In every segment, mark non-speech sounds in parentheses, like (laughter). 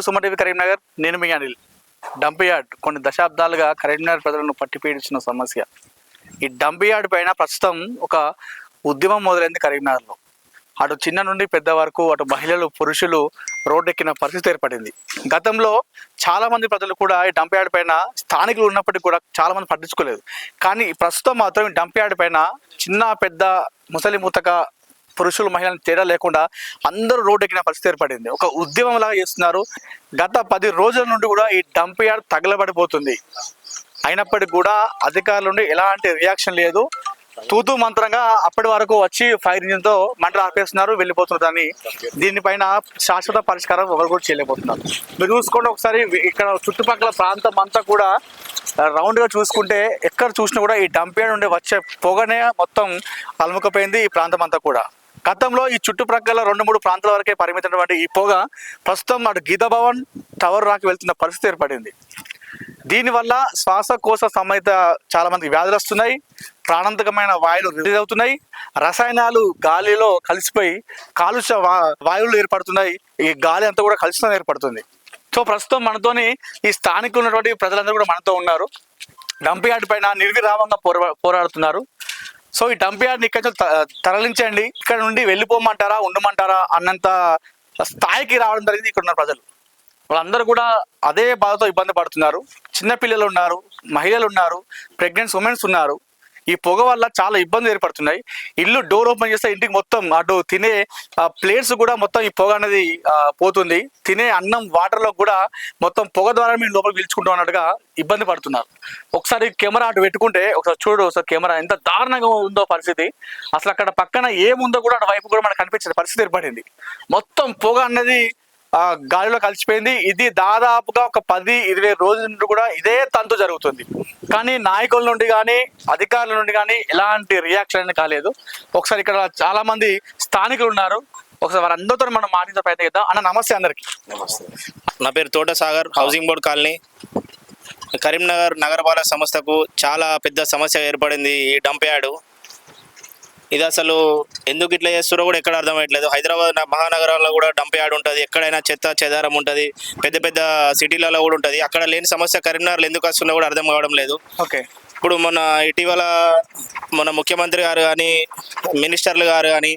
To Suma TV Karimnagar. నేను మీ Anil. Dump yard కొన్ని దశాబ్దాలుగా కరీంనగర్ ప్రజలను పట్టిపీడించిన సమస్య. ఈ డంప్ యార్డ్ పైన ప్రస్తుతం ఒక ఉద్యమం మొదలైంది కరీంనగర్లో. అటు చిన్న నుండి పెద్ద వరకు అటు మహిళలు పురుషులు రోడ్డెక్కిన పరిస్థితి ఏర్పడింది. గతంలో చాలా మంది ప్రజలు కూడా ఈ డంప్ యార్డ్ పైన స్థానికులు ఉన్నప్పటికీ కూడా చాలా మంది పట్టించుకోలేదు. కానీ ప్రస్తుతం మాత్రం ఈ డంప్ యార్డ్ పైన చిన్న పెద్ద ముసలి ముతక పురుషులు మహిళలు తేడా లేకుండా అందరూ రోడ్డు ఎక్కిన పరిస్థితి ఏర్పడింది. ఒక ఉద్యమం లాగా చేస్తున్నారు. గత పది రోజుల నుండి కూడా ఈ డంప్ యార్డ్ తగలబడిపోతుంది. అయినప్పటికీ కూడా అధికారుల నుండి ఎలాంటి రియాక్షన్ లేదు. తూతూ మంత్రంగా అప్పటి వరకు వచ్చి ఫైర్ ఇంజిన్తో మంటలు ఆపేస్తున్నారు వెళ్ళిపోతున్నారు. దీనిపైన శాశ్వత పరిష్కారం ఎవరు కూడా చేయలేకపోతున్నారు. మీరు చూసుకోండి ఒకసారి ఇక్కడ చుట్టుపక్కల ప్రాంతం అంతా కూడా రౌండ్గా చూసుకుంటే ఎక్కడ చూసినా కూడా ఈ డంప్ యార్డ్ నుండి వచ్చే పొగనే మొత్తం అలముకపోయింది ఈ ప్రాంతం అంతా కూడా. గతంలో ఈ చుట్టుప్రక్కల రెండు మూడు ప్రాంతాల వరకే పరిమితమైనటువంటి ఈ పొగ ప్రస్తుతం అటు గీతభవన్ టవర్ రాకి వెళ్తున్న పరిస్థితి ఏర్పడింది. దీనివల్ల శ్వాసకోశ సమేత చాలా మందికి వ్యాధులు వస్తున్నాయి ప్రాణాంతకమైన వాయువులు రిలీజ్ అవుతున్నాయి రసాయనాలు గాలిలో కలిసిపోయి కాలుష్య వా వాయువులు ఏర్పడుతున్నాయి ఈ గాలి అంతా కూడా కలుషితం ఏర్పడుతుంది. సో ప్రస్తుతం మనతోని ఈ స్థానికులు ఉన్నటువంటి ప్రజలందరూ కూడా మనతో ఉన్నారు. డంపింగ్ యార్డ్ పైన నిర్విరామంగా పోరా పోరాడుతున్నారు. సో ఈ డంప్ యార్డ్ని ఇక్కడ త- తరలించండి. ఇక్కడ నుండి వెళ్ళిపోమంటారా ఉండమంటారా అన్నంత స్థాయికి రావడం జరిగింది ఇక్కడ ఉన్న ప్రజలు. వాళ్ళందరూ కూడా అదే బాధతో ఇబ్బంది పడుతున్నారు. చిన్నపిల్లలు ఉన్నారు మహిళలు ఉన్నారు ప్రెగ్నెంట్స్ ఉమెన్స్ ఉన్నారు. ఈ పొగ వల్ల చాలా ఇబ్బందులు ఏర్పడుతున్నాయి. ఇల్లు డోర్ ఓపెన్ చేస్తే ఇంటికి మొత్తం అటు తినే ప్లేట్స్ కూడా మొత్తం ఈ పొగ అనేది పోతుంది. తినే అన్నం వాటర్లో కూడా మొత్తం పొగ ద్వారా మీరు లోపలికి పీల్చుకుంటాం అన్నట్టుగా ఇబ్బంది పడుతున్నారు. ఒకసారి కెమెరా అటు పెట్టుకుంటే ఒకసారి చూడు ఒకసారి కెమెరా ఎంత దారుణంగా ఉందో పరిస్థితి. అసలు అక్కడ పక్కన ఏముందో కూడా అటు వైపు కూడా మనకు కనిపించిన పరిస్థితి ఏర్పడింది. మొత్తం పొగ అన్నది గాలిలో కలిసిపోయింది. ఇది దాదాపుగా ఒక పది ఇరవై రోజుల నుండి కూడా ఇదే తంతు జరుగుతుంది. కానీ నాయకుల నుండి కానీ అధికారుల నుండి కానీ ఎలాంటి రియాక్షన్ అనేది కాలేదు. ఒకసారి ఇక్కడ చాలా మంది స్థానికులు ఉన్నారు. ఒకసారి వారందరితో మనం మాట్లాడే ప్రయత్నం చేద్దాం. అన్న నమస్తే అందరికి. నా పేరు Thota Sagar housing board colony. Karimnagar నగరపాలక సంస్థకు చాలా పెద్ద సమస్య ఏర్పడింది ఈ డంప్ యార్డు. ఇది అసలు ఎందుకు ఇట్లా చేస్తారో కూడా ఎక్కడ అర్థమయ్యట్లేదు హైదరాబాద్ మహానగరాల్లో కూడా డంప్ యార్డ్ ఉంటుంది. ఎక్కడైనా చెత్త చెదారం ఉంటుంది. పెద్ద పెద్ద సిటీలలో కూడా ఉంటుంది. అక్కడ లేని సమస్య కరీంనగర్లో ఎందుకు వస్తుందో కూడా అర్థం కావడం లేదు. ఓకే. ఇప్పుడు మొన్న ఇటీవల మన ముఖ్యమంత్రి గారు కానీ మినిస్టర్లు గారు కానీ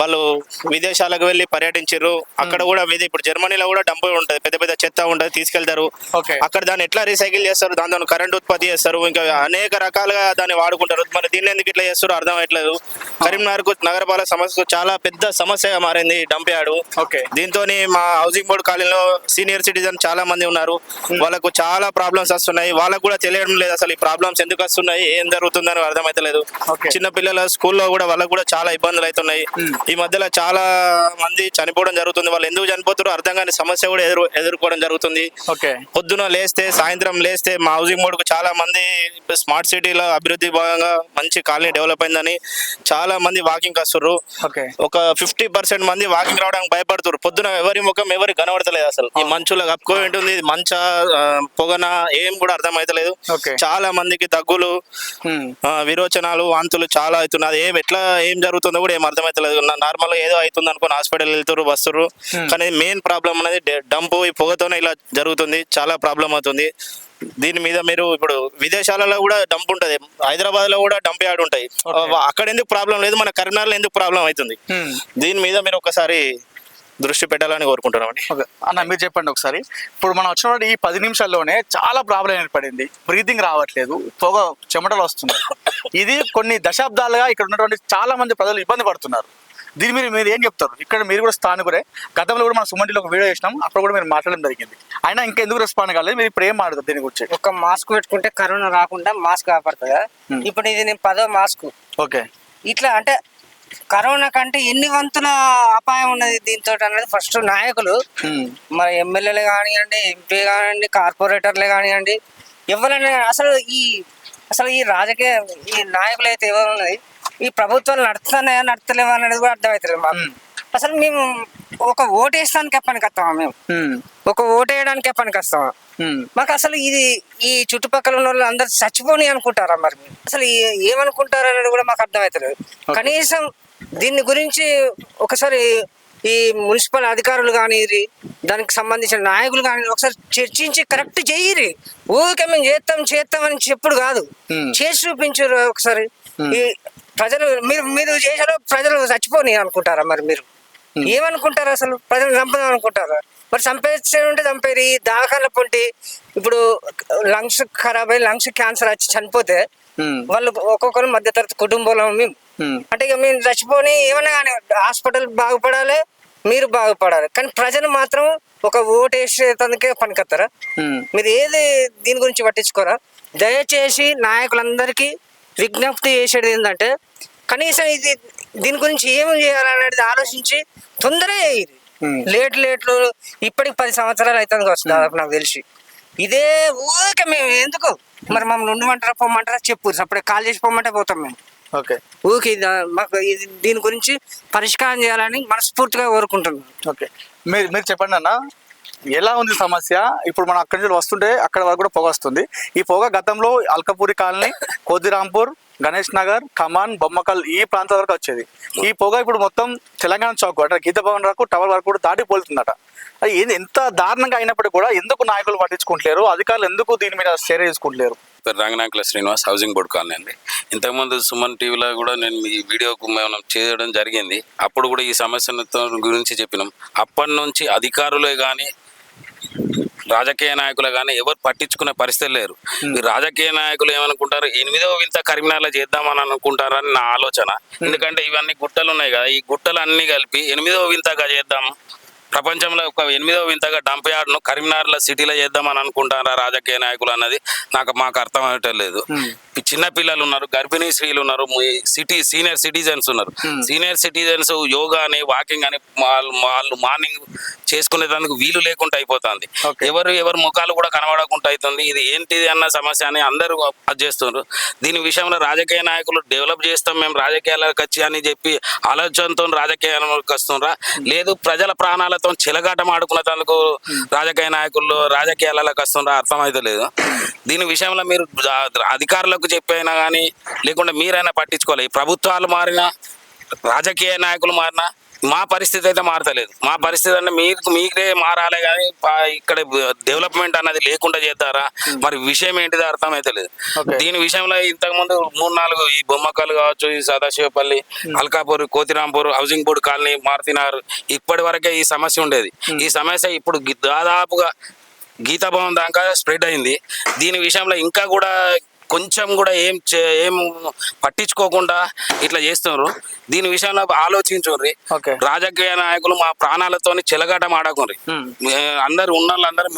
వాళ్ళు విదేశాలకు వెళ్ళి పర్యటించారు అక్కడ కూడా విధి ఇప్పుడు జర్మనీలో కూడా డంప్ ఉంటుంది. పెద్ద పెద్ద చెత్త ఉంటుంది తీసుకెళ్తారు. ఓకే. అక్కడ దాన్ని ఎట్లా రీసైకిల్ చేస్తారు? దాంతో కరెంట్ ఉత్పత్తి చేస్తారు. ఇంకా అనేక రకాలుగా దాన్ని వాడుకుంటారు. మరి దీన్ని ఎందుకు ఇట్లా చేస్తారో? అర్థం అవ్వట్లేదు కరీంనగర్ నగరపాలక సమస్యకు చాలా పెద్ద సమస్యగా మారింది డంప్ యార్డు. ఓకే. దీంతో మా హౌసింగ్ బోర్డు కాలనీలో సీనియర్ సిటిజన్ చాలా మంది ఉన్నారు. వాళ్ళకు చాలా ప్రాబ్లమ్స్ వస్తున్నాయి. వాళ్ళకు కూడా తెలియడం లేదు అసలు ఈ ప్రాబ్లమ్స్ ఎందుకు వస్తున్నాయి? ఏం జరుగుతుందని అర్థమైతలేదు. చిన్న పిల్లల స్కూల్లో కూడా వాళ్ళకు కూడా చాలా ఇబ్బందులు అవుతున్నాయి. ఈ మధ్యలో చాలా మంది చనిపోవడం జరుగుతుంది. వాళ్ళు ఎందుకు చనిపోతారో అర్థం కాని సమస్య కూడా ఎదురు ఎదుర్కోవడం జరుగుతుంది. ఓకే. పొద్దున లేస్తే సాయంత్రం లేస్తే మా హౌసింగ్ బోర్డుకు చాలా మంది స్మార్ట్ సిటీలో అభివృద్ధి భాగంగా మంచి కాలనీ డెవలప్ అయిందని చాలా మంది వాకింగ్ ఓకే. ఒక ఫిఫ్టీ పర్సెంట్ మంది వాకింగ్ రావడానికి భయపడుతున్నారు పొద్దున ఎవరి ముఖం ఎవరికి కనబడతలేదు అసలు. ఈ మంచులో కప్పుకో ఉంటుంది మంచ పొగన ఏం కూడా అర్థమైతలేదు. చాలా మందికి దగ్గులు. ఆ, విరోచనాలు వాంతులు చాలా అవుతున్నది ఏం ఎట్లా ఏం జరుగుతుందో కూడా ఏం అర్థమైతలేదు. నార్మల్గా ఏదో అవుతుంది అనుకుని హాస్పిటల్ వెళ్తారు వస్తారు కానీ మెయిన్ ప్రాబ్లం అనేది డంపు ఈ పొగతోనే ఇలా జరుగుతుంది. చాలా ప్రాబ్లం అవుతుంది. దీని మీద మీరు ఇప్పుడు విదేశాలలో కూడా డంప్ ఉంటది. హైదరాబాద్లో కూడా డంప్ యార్డ్ ఉంటాయి. అక్కడ ఎందుకు ప్రాబ్లం లేదు? మన కరీంనగర్లో ఎందుకు ప్రాబ్లం అవుతుంది? Hmm. దీని మీద మీరు ఒకసారి దృష్టి పెట్టాలని కోరుకుంటున్నామండి ఓకే. అన్న మీరు చెప్పండి ఒకసారి. ఇప్పుడు మనం వచ్చిన ఈ పది నిమిషాల్లోనే చాలా ప్రాబ్లం ఏర్పడింది. బ్రీతింగ్ రావట్లేదు. పొగ చెమటలు వస్తున్నాయి. ఇది కొన్ని దశాబ్దాలుగా ఇక్కడ ఉన్నటువంటి చాలా మంది ప్రజలు ఇబ్బంది పడుతున్నారు. దీని మీరు మీరు ఏం చెప్తారు? ఇక్కడ మీరు కూడా స్థానికులే. గతంలో కూడా మన సుమంటిలో ఒక వీడియో చేసినాం. అప్పుడు కూడా మీరు మాట్లాడడం జరిగింది. అయినా ఇంకా ఎందుకు రెస్పాండ్ కాలేదు? మీరు ఇప్పుడు ఏం మాట్లాడతారు దీని గురించి? ఒక మాస్క్ పెట్టుకుంటే కరోనా రాకుండా మాస్క్ కాపాడుతుంది. ఇప్పుడు ఇది నేను పదో మాస్క్. ఓకే. ఇట్లా అంటే కరోనా కంటే ఎన్ని వంతుల అపాయం ఉన్నది దీంతో అన్నది ఫస్ట్ నాయకులు. మరి ఎమ్మెల్యేలు కానివ్వండి ఎంపీ కానివ్వండి కార్పొరేటర్లే కానివ్వండి ఎవరైనా అసలు ఈ అసలు ఈ రాజకీయ ఈ నాయకులు అయితే ఎవరు ఉన్నది? ఈ ప్రభుత్వాలు నడుస్తున్నాయా నడతలేవా అనేది కూడా అర్థమవుతుంది మాకు. అసలు మేము ఒక ఓటు వేసడానికి పనికి వస్తామా మేము? ఒక ఓటు వేయడానికే పనికి వస్తామా? ఉమ్, మాకు అసలు ఇది ఈ చుట్టుపక్కల ఉన్న వాళ్ళు అందరు చచ్చిపోని అనుకుంటారా మరి? అసలు ఏమనుకుంటారు అనేది కూడా మాకు అర్థమవుతలేదు కనీసం దీని గురించి ఒకసారి ఈ మున్సిపల్ అధికారులు కానీ దానికి సంబంధించిన నాయకులు కానీ ఒకసారి చర్చించి కరెక్ట్ చెయ్యిరి ఊరికే మేము చేస్తాం చేస్తాం అని చెప్పుడు కాదు. చేసి చూపించారు ఒకసారి. ఈ ప్రజలు మీరు మీరు చేసారో ప్రజలు చచ్చిపోని అనుకుంటారా మరి మీరు? ఏమనుకుంటారు అసలు? ప్రజలు చంపదాం అనుకుంటారా? మరి చంపేస్తే ఉంటే చంపేది ఈ దాఖల పొంటి ఇప్పుడు లంగ్స్ ఖరాబ్ అయ్యి లంగ్స్ క్యాన్సర్ వచ్చి చనిపోతే వాళ్ళు ఒక్కొక్కరు మధ్యతరగతి కుటుంబంలో మేము. అంటే ఇక మేము చచ్చిపోని ఏమన్నా కానీ హాస్పిటల్ బాగుపడాలి మీరు బాగుపడాలి. కానీ ప్రజలు మాత్రం ఒక ఓటు వేసేందుకే పనికొస్తారా ఉమ్, మీరు ఏది దీని గురించి పట్టించుకోరా? దయచేసి నాయకులందరికీ విజ్ఞప్తి చేసేది ఏంటంటే కనీసం ఇది దీని గురించి ఏం చేయాలనేది ఆలోచించి తొందరగా Hmm. లేట్ లేట్లు ఇప్పటికి పది సంవత్సరాలు అవుతుంది కావచ్చు దాదాపు నాకు తెలిసి. ఇదే ఊరికే మేము ఎందుకు? మరి మమ్మల్ని ఉండమంటారా పొమ్మంటారా చెప్పు. అప్పుడే కాల్ చేసి పొమ్మంటే పోతాం మేము. ఓకే. ఊరికి మాకు ఇది దీని గురించి పరిష్కారం చేయాలని మనస్ఫూర్తిగా కోరుకుంటున్నాం. ఓకే. మీరు మీరు చెప్పండి అన్న. ఎలా ఉంది సమస్య? ఇప్పుడు మనం అక్కడి నుంచి వస్తుంటే అక్కడ వరకు కూడా పొగ వస్తుంది. ఈ పొగ గతంలో అల్కపూరి కాలనీ కోదిరాంపూర్ గణేష్ నగర్ కమాన్ బొమ్మకల్ ఈ ప్రాంతం వరకు వచ్చేది. ఈ పొగ ఇప్పుడు మొత్తం తెలంగాణ చౌక్ అంటే గీత భవన్ వరకు టవర్ వరకు కూడా దాటిపోతుందట అది ఎంత దారుణంగా అయినప్పటికీ కూడా ఎందుకు నాయకులు పట్టించుకుంటలేరు? అధికారులు ఎందుకు దీని మీద చర్య తీసుకుంటలేరు? రంగనాయకుల శ్రీనివాస్ హౌసింగ్ బోర్డ్ కాలనీ అండి. ఇంతకుముందు సుమన్ టీవీలో కూడా నేను ఈ వీడియోకు మనం చేయడం జరిగింది. అప్పుడు కూడా ఈ సమస్యలతో గురించి చెప్పినాం. అప్పటి నుంచి అధికారులే కానీ రాజకీయ నాయకులు కానీ ఎవరు పట్టించుకునే పరిస్థితి లేరు. ఈ రాజకీయ నాయకులు ఏమనుకుంటారు? ఎనిమిదో వింత కరీంనగర్లో చేద్దామని అనుకుంటారని నా ఆలోచన. ఎందుకంటే ఇవన్నీ గుట్టలు ఉన్నాయి కదా ఈ గుట్టలు అన్ని కలిపి ఎనిమిదో వింతగా చేద్దాం. ప్రపంచంలో ఒక ఎనిమిదో వింతగా డంప్ యార్డ్ను కరీంనగర్లో సిటీలో చేద్దామని అనుకుంటారా రాజకీయ నాయకులు అన్నది నాకు మాకు అర్థం అవటం లేదు. చిన్న పిల్లలు ఉన్నారు గర్భిణీ స్త్రీలు ఉన్నారు సిటీ సీనియర్ సిటిజన్స్ ఉన్నారు. సీనియర్ సిటిజన్స్ యోగా అని వాకింగ్ అని వాళ్ళు వాళ్ళు మార్నింగ్ చేసుకునేందుకు వీలు లేకుండా అయిపోతుంది. ఎవరు ఎవరు ముఖాలు కూడా కనబడకుండా అవుతుంది ఇది ఏంటిది అన్న సమస్య అని అందరూ అది చేస్తున్నారు దీని విషయంలో రాజకీయ నాయకులు డెవలప్ చేస్తాం మేము రాజకీయాలకు వచ్చి అని చెప్పి ఆలోచనతో రాజకీయాలకు వస్తున్నారా లేదు ప్రజల ప్రాణాలతో చిలగాటం ఆడుకునేందుకు రాజకీయ నాయకులు రాజకీయాలకు వస్తున్నారా అర్థమైతే లేదు. దీని విషయంలో మీరు అధికారులకు చెప్పైనా కానీ లేకుంటే మీరైనా పట్టించుకోవాలి. ఈ ప్రభుత్వాలు మారినా రాజకీయ నాయకులు మారినా మా పరిస్థితి అయితే మారతలేదు. మా పరిస్థితి అంటే మీకు మీరే మారాలి కానీ ఇక్కడ డెవలప్మెంట్ అన్నది లేకుండా చేద్దారా? మరి విషయం ఏంటిదో అర్థం అయితే లేదు. దీని విషయంలో ఇంతకు ముందు మూడు నాలుగు ఈ బొమ్మకలు కావచ్చు ఈ Sadashivpalli Alkapur Kothirampur housing board colony మారుతినార్ ఇప్పటి వరకే ఈ సమస్య ఉండేది. ఈ సమస్య ఇప్పుడు దాదాపుగా గీతాభవన్ దాకా స్ప్రెడ్ అయింది. దీని విషయంలో ఇంకా కూడా కొంచెం కూడా ఏం చే- ఏం పట్టించుకోకుండా ఇట్లా చేస్తున్నారు. దీని విషయంలో ఆలోచించుర్రి. రాజకీయ నాయకులు మా ప్రాణాలతోని చెలగాటం ఆడకుండ్రి. అందరు ఉన్న వాళ్ళందరూ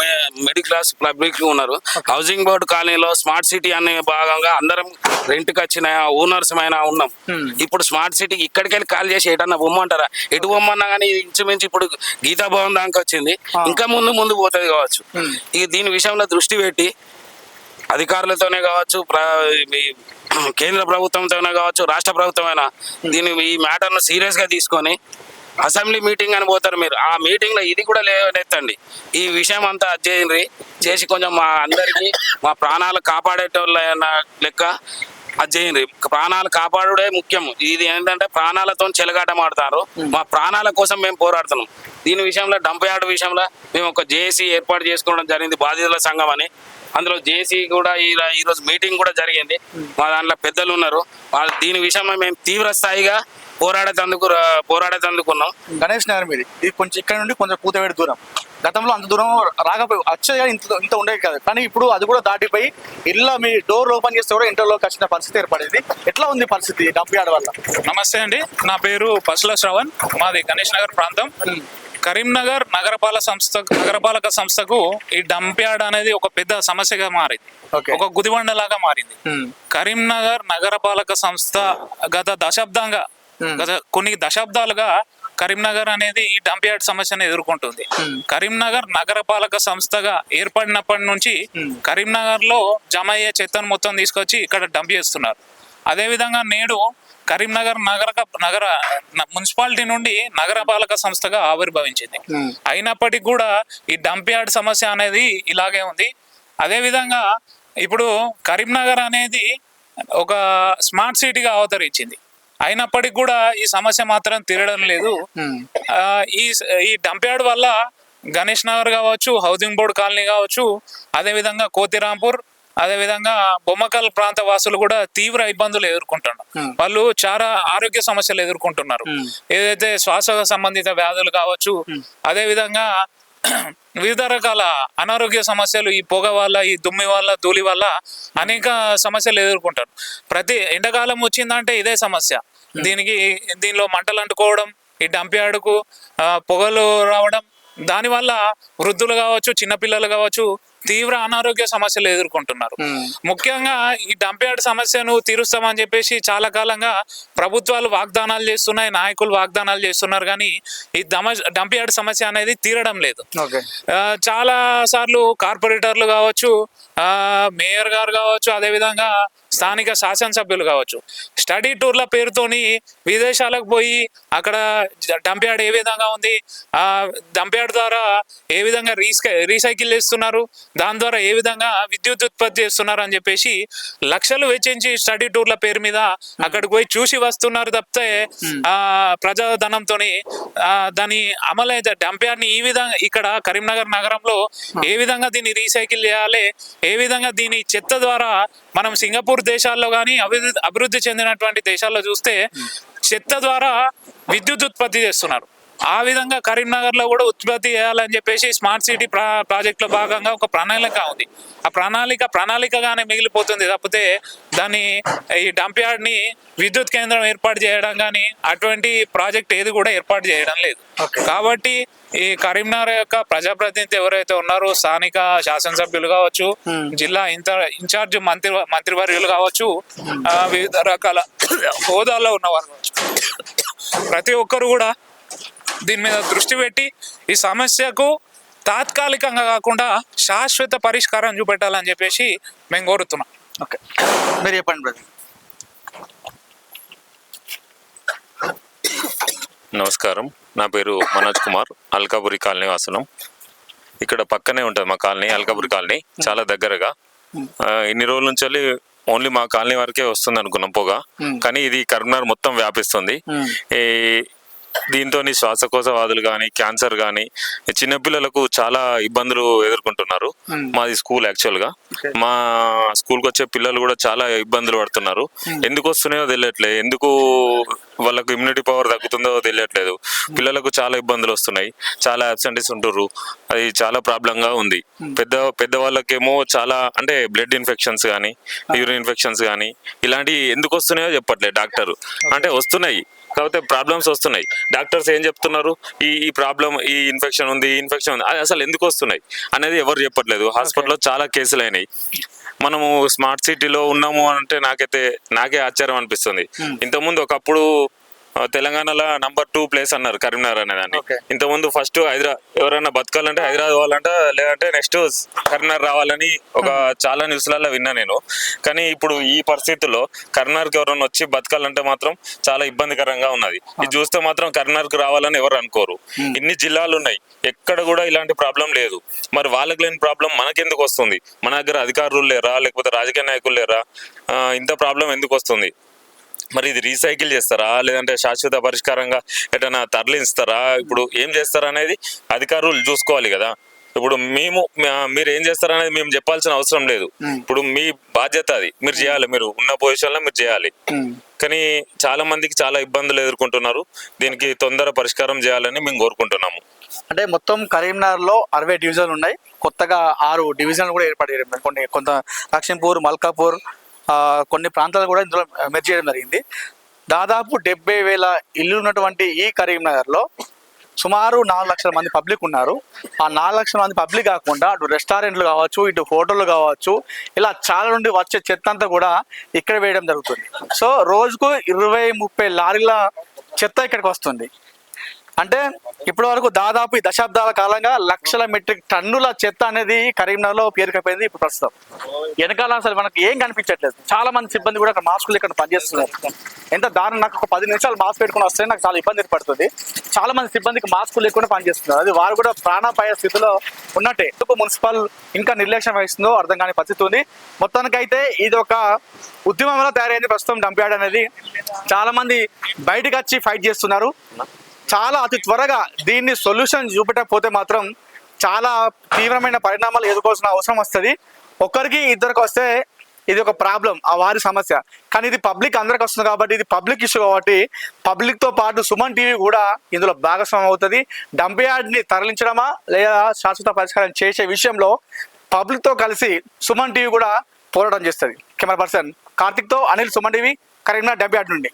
మిడిల్ క్లాస్ పబ్లిక్ ఉన్నారు. హౌసింగ్ బోర్డు కాలనీలో స్మార్ట్ సిటీ అనే భాగంగా అందరం రెంట్కి వచ్చిన ఓనర్స్ అయినా ఉన్నాం. ఇప్పుడు స్మార్ట్ సిటీ ఇక్కడికి వెళ్ళి కాల్ చేసి ఎటన్నా బొమ్మంటారా ఎటు బొమ్మన్నా కానీ ఇంచుమించు ఇప్పుడు గీతా భవన్ దాకా వచ్చింది. ఇంకా ముందు ముందు పోతుంది కావచ్చు. ఇక దీని విషయంలో దృష్టి పెట్టి అధికారులతోనే కావచ్చు కేంద్ర ప్రభుత్వంతోనే కావచ్చు రాష్ట్ర ప్రభుత్వమైనా దీని ఈ మ్యాటర్ను సీరియస్గా తీసుకొని అసెంబ్లీ మీటింగ్ అని పోతారు మీరు. ఆ మీటింగ్లో ఇది కూడా లేవనెత్తండి. ఈ విషయం అంతా చేయండి. చేసి కొంచెం మా అందరికి మా ప్రాణాలు కాపాడేటోళ్ళ లెక్క అది చేయండి. ప్రాణాలు కాపాడుడే ముఖ్యం ఇది ఏంటంటే ప్రాణాలతో చెలగాట ఆడతారు మా ప్రాణాల కోసం మేము పోరాడుతున్నాం. దీని విషయంలో డంప్ యార్డ్ విషయంలో మేము ఒక జేఏసీ ఏర్పాటు చేసుకోవడం జరిగింది బాధితుల సంఘం అని. అందులో జేసీ కూడా ఈ ఈ రోజు మీటింగ్ కూడా జరిగింది. మా దాంట్లో పెద్దలు ఉన్నారు. వాళ్ళు దీని విషయమై మేము తీవ్ర స్థాయిగా పోరాడేందుకు పోరాడేందుకున్నాం గణేష్ నగర్ మీది. ఇది కొంచెం ఇక్కడ నుండి కొంచెం కూతవేడి దూరం. గతంలో అంత దూరం రాకపోయి వచ్చే ఇంత ఇంత ఉండేది కాదు. కానీ ఇప్పుడు అది కూడా దాటిపోయి ఇళ్ళ మీ డోర్ ఓపెన్ చేస్తే కూడా ఇంటర్లోకి వచ్చిన పరిస్థితి ఏర్పడింది. ఎట్లా ఉంది పరిస్థితి యార్డ్ వల్ల? నమస్తే అండి. నా పేరు పసుల శ్రవణ్. మాది గణేష్ నగర్ ప్రాంతం. కరీంనగర్ నగరపాలక సంస్థ నగరపాలక సంస్థకు ఈ డంప్ యార్డ్ అనేది ఒక పెద్ద సమస్యగా మారింది. ఒక గుదిబండలాగా మారింది. Hmm. కరీంనగర్ నగరపాలక సంస్థ గత దశాబ్దంగా గత కొన్ని దశాబ్దాలుగా కరీంనగర్ అనేది ఈ డంప్ యార్డ్ సమస్యను ఎదుర్కొంటుంది. కరీంనగర్ నగరపాలక సంస్థగా ఏర్పడినప్పటి నుంచి కరీంనగర్లో జమ అయ్యే చెత్తను మొత్తం తీసుకొచ్చి ఇక్కడ డంప్ చేస్తున్నారు. అదేవిధంగా నేడు కరీంనగర్ నగర నగర మున్సిపాలిటీ నుండి నగరపాలక సంస్థగా ఆవిర్భవించింది. అయినప్పటికీ కూడా ఈ డంప్ యార్డ్ సమస్య అనేది ఇలాగే ఉంది. అదేవిధంగా ఇప్పుడు కరీంనగర్ అనేది ఒక స్మార్ట్ సిటీగా అవతరించింది. అయినప్పటికీ కూడా ఈ సమస్య మాత్రం తీరడం లేదు. ఆ, ఈ ఈ డంప్ యార్డ్ వల్ల గణేష్ నగర్ కావచ్చు హౌసింగ్ బోర్డ్ కాలనీ కావచ్చు అదేవిధంగా కోతిరాంపూర్ అదేవిధంగా బొమ్మకల్ ప్రాంత వాసులు కూడా తీవ్ర ఇబ్బందులు ఎదుర్కొంటున్నారు. వాళ్ళు చాలా ఆరోగ్య సమస్యలు ఎదుర్కొంటున్నారు. ఏదైతే శ్వాస సంబంధిత వ్యాధులు కావచ్చు అదేవిధంగా (clears throat) వివిధ రకాల అనారోగ్య సమస్యలు ఈ పొగ వల్ల ఈ దుమ్మి వల్ల ధూళి వల్ల అనేక సమస్యలు ఎదుర్కొంటారు. ప్రతి ఎండాకాలం వచ్చిందంటే ఇదే సమస్య. దీనికి దీనిలో మంటలు అంటుకోవడం ఈ డంప్ యార్డుకు ఆ, పొగలు రావడం దానివల్ల వృద్ధులు కావచ్చు చిన్నపిల్లలు కావచ్చు తీవ్ర అనారోగ్య సమస్యలు ఎదుర్కొంటున్నారు. ముఖ్యంగా ఈ డంప్ యార్డ్ సమస్యను తీరుస్తామని చెప్పేసి చాలా కాలంగా ప్రభుత్వాలు వాగ్దానాలు చేస్తున్నాయి నాయకులు వాగ్దానాలు చేస్తున్నారు కానీ ఈ దమ డంప్ యార్డ్ సమస్య అనేది తీరడం లేదు. చాలా సార్లు కార్పొరేటర్లు కావచ్చు ఆ, మేయర్ గారు కావచ్చు అదేవిధంగా స్థానిక శాసనసభ్యులు కావచ్చు స్టడీ టూర్ల పేరుతోని విదేశాలకు పోయి అక్కడ డంప్ యార్డ్ ఏ విధంగా ఉంది ఆ డంప్ యార్డ్ ద్వారా ఏ విధంగా రీసై రీసైకిల్ చేస్తున్నారు దాని ద్వారా ఏ విధంగా విద్యుత్ ఉత్పత్తి చేస్తున్నారు అని చెప్పేసి లక్షలు వెచ్చించి స్టడీ టూర్ల పేరు మీద అక్కడికి పోయి చూసి వస్తున్నారు తప్పితే ఆ ప్రజాధనంతో దాని అమలైతే డంప్ యార్డ్ని ఈ విధంగా ఇక్కడ కరీంనగర్ నగరంలో ఏ విధంగా దీన్ని రీసైకిల్ చేయాలి ఏ విధంగా దీని చెత్త ద్వారా మనం సింగపూర్ దేశాల్లో కానీ అభివృద్ధి అభివృద్ధి చెందినటువంటి దేశాల్లో చూస్తే చెత్త ద్వారా విద్యుత్ ఉత్పత్తి చేస్తున్నారు. ఆ విధంగా కరీంనగర్లో కూడా ఉత్పత్తి చేయాలని చెప్పేసి స్మార్ట్ సిటీ ప్రా ప్రాజెక్ట్లో భాగంగా ఒక ప్రణాళిక ఉంది. ఆ ప్రణాళిక ప్రణాళికగానే మిగిలిపోతుంది తప్పితే దాన్ని ఈ డంప్ యార్డ్ని విద్యుత్ కేంద్రం ఏర్పాటు చేయడం కానీ అటువంటి ప్రాజెక్ట్ ఏది కూడా ఏర్పాటు చేయడం లేదు. కాబట్టి ఈ కరీంనగర్ యొక్క ప్రజాప్రతినిధి ఎవరైతే ఉన్నారో స్థానిక శాసనసభ్యులు కావచ్చు జిల్లా ఇంత ఇన్ఛార్జ్ మంత్రి మంత్రివర్యులు కావచ్చు వివిధ రకాల హోదాల్లో ఉన్నవారు కావచ్చు. ప్రతి ఒక్కరు కూడా దీని మీద దృష్టి పెట్టి ఈ సమస్యకు తాత్కాలికంగా కాకుండా శాశ్వత పరిష్కారం చూపెట్టాలని చెప్పేసి మేము కోరుతున్నాం. ఓకే. మీరు చెప్పండి బ్రదర్. నమస్కారం. నా పేరు మనోజ్ కుమార్ అల్కాపురి కాలనీ వాసనం ఇక్కడ పక్కనే ఉంటుంది మా కాలనీ అల్కాపురి కాలనీ. చాలా దగ్గరగా. ఇన్ని రోజుల నుంచి వెళ్ళి ఓన్లీ మా కాలనీ వరకే వస్తుంది అనుకున్నాం పొగ కానీ ఇది కరీంనగర్ మొత్తం వ్యాపిస్తుంది. ఈ దీంతో శ్వాసకోశ వ్యాధులు కానీ క్యాన్సర్ కానీ చిన్నపిల్లలకు చాలా ఇబ్బందులు ఎదుర్కొంటున్నారు. మాది స్కూల్ యాక్చువల్గా. మా స్కూల్కి వచ్చే పిల్లలు కూడా చాలా ఇబ్బందులు పడుతున్నారు. ఎందుకు వస్తున్నాయో తెలియట్లేదు ఎందుకు వాళ్ళకు ఇమ్యూనిటీ పవర్ తగ్గుతుందో తెలియట్లేదు. పిల్లలకు చాలా ఇబ్బందులు వస్తున్నాయి. చాలా అబ్సెంటీస్ ఉంటుర్రు. అది చాలా ప్రాబ్లం గా ఉంది. పెద్ద పెద్ద వాళ్ళకేమో చాలా అంటే బ్లడ్ ఇన్ఫెక్షన్స్ కానీ యూరిన్ ఇన్ఫెక్షన్స్ కానీ ఇలాంటివి ఎందుకు వస్తున్నాయో చెప్పట్లేదు డాక్టర్. అంటే వస్తున్నాయి. కాకపోతే ప్రాబ్లమ్స్ వస్తున్నాయి. డాక్టర్స్ ఏం చెప్తున్నారు? ఈ ఈ ప్రాబ్లం ఈ ఇన్ఫెక్షన్ ఉంది ఈ ఇన్ఫెక్షన్ ఉంది. అది అసలు ఎందుకు వస్తున్నాయి? అనేది ఎవరు చెప్పట్లేదు. హాస్పిటల్లో చాలా కేసులు అయినాయి. మనము స్మార్ట్ సిటీలో ఉన్నాము అంటే నాకైతే నాకే ఆశ్చర్యం అనిపిస్తుంది. ఇంతకుముందు ఒకప్పుడు తెలంగాణలో నంబర్ టూ ప్లేస్ అన్నారు కరీంనగర్ అనేదాన్ని. ఇంతకుముందు ఫస్ట్ హైదరాబాద్ ఎవరైనా బతకాలంటే హైదరాబాద్ పోవాలంట లేదంటే నెక్స్ట్ కరీంనగర్ రావాలని ఒక చాలా న్యూస్లలో విన్నా నేను. కానీ ఇప్పుడు ఈ పరిస్థితుల్లో కరీంనగర్కి ఎవరైనా వచ్చి బతకాలంటే మాత్రం చాలా ఇబ్బందికరంగా ఉన్నది. ఇది చూస్తే మాత్రం కరీంనగర్కి రావాలని ఎవరు అనుకోరు. ఇన్ని జిల్లాలు ఉన్నాయి. ఎక్కడ కూడా ఇలాంటి ప్రాబ్లం లేదు. మరి వాళ్ళకి లేని ప్రాబ్లం మనకెందుకు వస్తుంది? మన దగ్గర అధికారులు లేరా? లేకపోతే రాజకీయ నాయకులు లేరా? ఇంత ప్రాబ్లం ఎందుకు వస్తుంది? మరి ఇది రీసైకిల్ చేస్తారా? లేదంటే శాశ్వత పరిష్కారంగా ఎటైనా తరలిస్తారా ఇప్పుడు ఏం చేస్తారా అనేది అధికారులు చూసుకోవాలి కదా. ఇప్పుడు మేము మీరు ఏం చేస్తారనేది మేము చెప్పాల్సిన అవసరం లేదు. ఇప్పుడు మీ బాధ్యత అది. మీరు చేయాలి మీరు ఉన్న పొజిషన్లో మీరు చేయాలి. కానీ చాలా మందికి చాలా ఇబ్బందులు ఎదుర్కొంటున్నారు. దీనికి తొందర పరిష్కారం చేయాలని మేము కోరుకుంటున్నాము. అంటే మొత్తం కరీంనగర్లో అరవై డివిజన్లు ఉన్నాయి. కొత్తగా ఆరు డివిజన్లు కూడా ఏర్పడి కొన్ని కొంత లక్ష్మీపూర్ మల్కాపూర్ కొన్ని ప్రాంతాలు కూడా ఇందులో మెర్జ్ చేయడం జరిగింది. దాదాపు డెబ్బై వేల ఇల్లు ఉన్నటువంటి ఈ కరీంనగర్లో సుమారు నాలుగు లక్షల మంది పబ్లిక్ ఉన్నారు. ఆ నాలుగు లక్షల మంది పబ్లిక్ కాకుండా అటు రెస్టారెంట్లు కావచ్చు ఇటు హోటళ్ళు కావచ్చు ఇలా చాలా నుండి వచ్చే చెత్త అంతా కూడా ఇక్కడ వేయడం జరుగుతుంది. సో రోజుకు ఇరవై ముప్పై లారీల చెత్త ఇక్కడికి వస్తుంది. అంటే ఇప్పటి వరకు దాదాపు ఈ దశాబ్దాల కాలంగా లక్షల మెట్రిక్ టన్నుల చెత్త అనేది కరీంనగర్లో పేరుకపోయింది ఇప్పుడు ప్రస్తుతం. వెనకాల అసలు మనకి ఏం కనిపించట్లేదు. చాలా మంది సిబ్బంది కూడా అక్కడ మాస్కులు ఇక్కడ పనిచేస్తున్నారు. ఎంత దారుణం నాకు ఒక పది నిమిషాలు మాస్క్ పెట్టుకుని వస్తే నాకు చాలా ఇబ్బంది పడుతుంది. చాలా మంది సిబ్బందికి మాస్క్ లేకుండా పనిచేస్తున్నారు. అది వారు కూడా ప్రాణాపాయ స్థితిలో ఉన్నట్టే. ఎందుకు మున్సిపల్ ఇంకా నిర్లక్ష్యం వహిస్తుందో అర్థం కాని పరిస్థితి ఉంది. మొత్తానికైతే ఇది ఒక ఉద్యమంలో తయారైంది. ప్రస్తుతం డంప్యార్డ్ అనేది చాలా మంది బయటకు వచ్చి ఫైట్ చేస్తున్నారు. చాలా అతి త్వరగా దీన్ని సొల్యూషన్ చూపెట్టకపోతే మాత్రం చాలా తీవ్రమైన పరిణామాలు ఎదుర్కోవాల్సిన అవసరం వస్తుంది. ఒకరికి ఇద్దరికి వస్తే ఇది ఒక ప్రాబ్లం ఆ వారి సమస్య. కానీ ఇది పబ్లిక్ అందరికి వస్తుంది కాబట్టి ఇది పబ్లిక్ ఇష్యూ కాబట్టి పబ్లిక్తో పాటు సుమన్ టీవీ కూడా ఇందులో భాగస్వామ్యం అవుతుంది. డంప్ తరలించడమా లేదా శాశ్వత పరిష్కారం చేసే విషయంలో పబ్లిక్తో కలిసి సుమన్ టీవీ కూడా పోరాటం చేస్తుంది. Camera person కార్తిక్తో Anil Suman TV Karimnagar dump yard నుండి.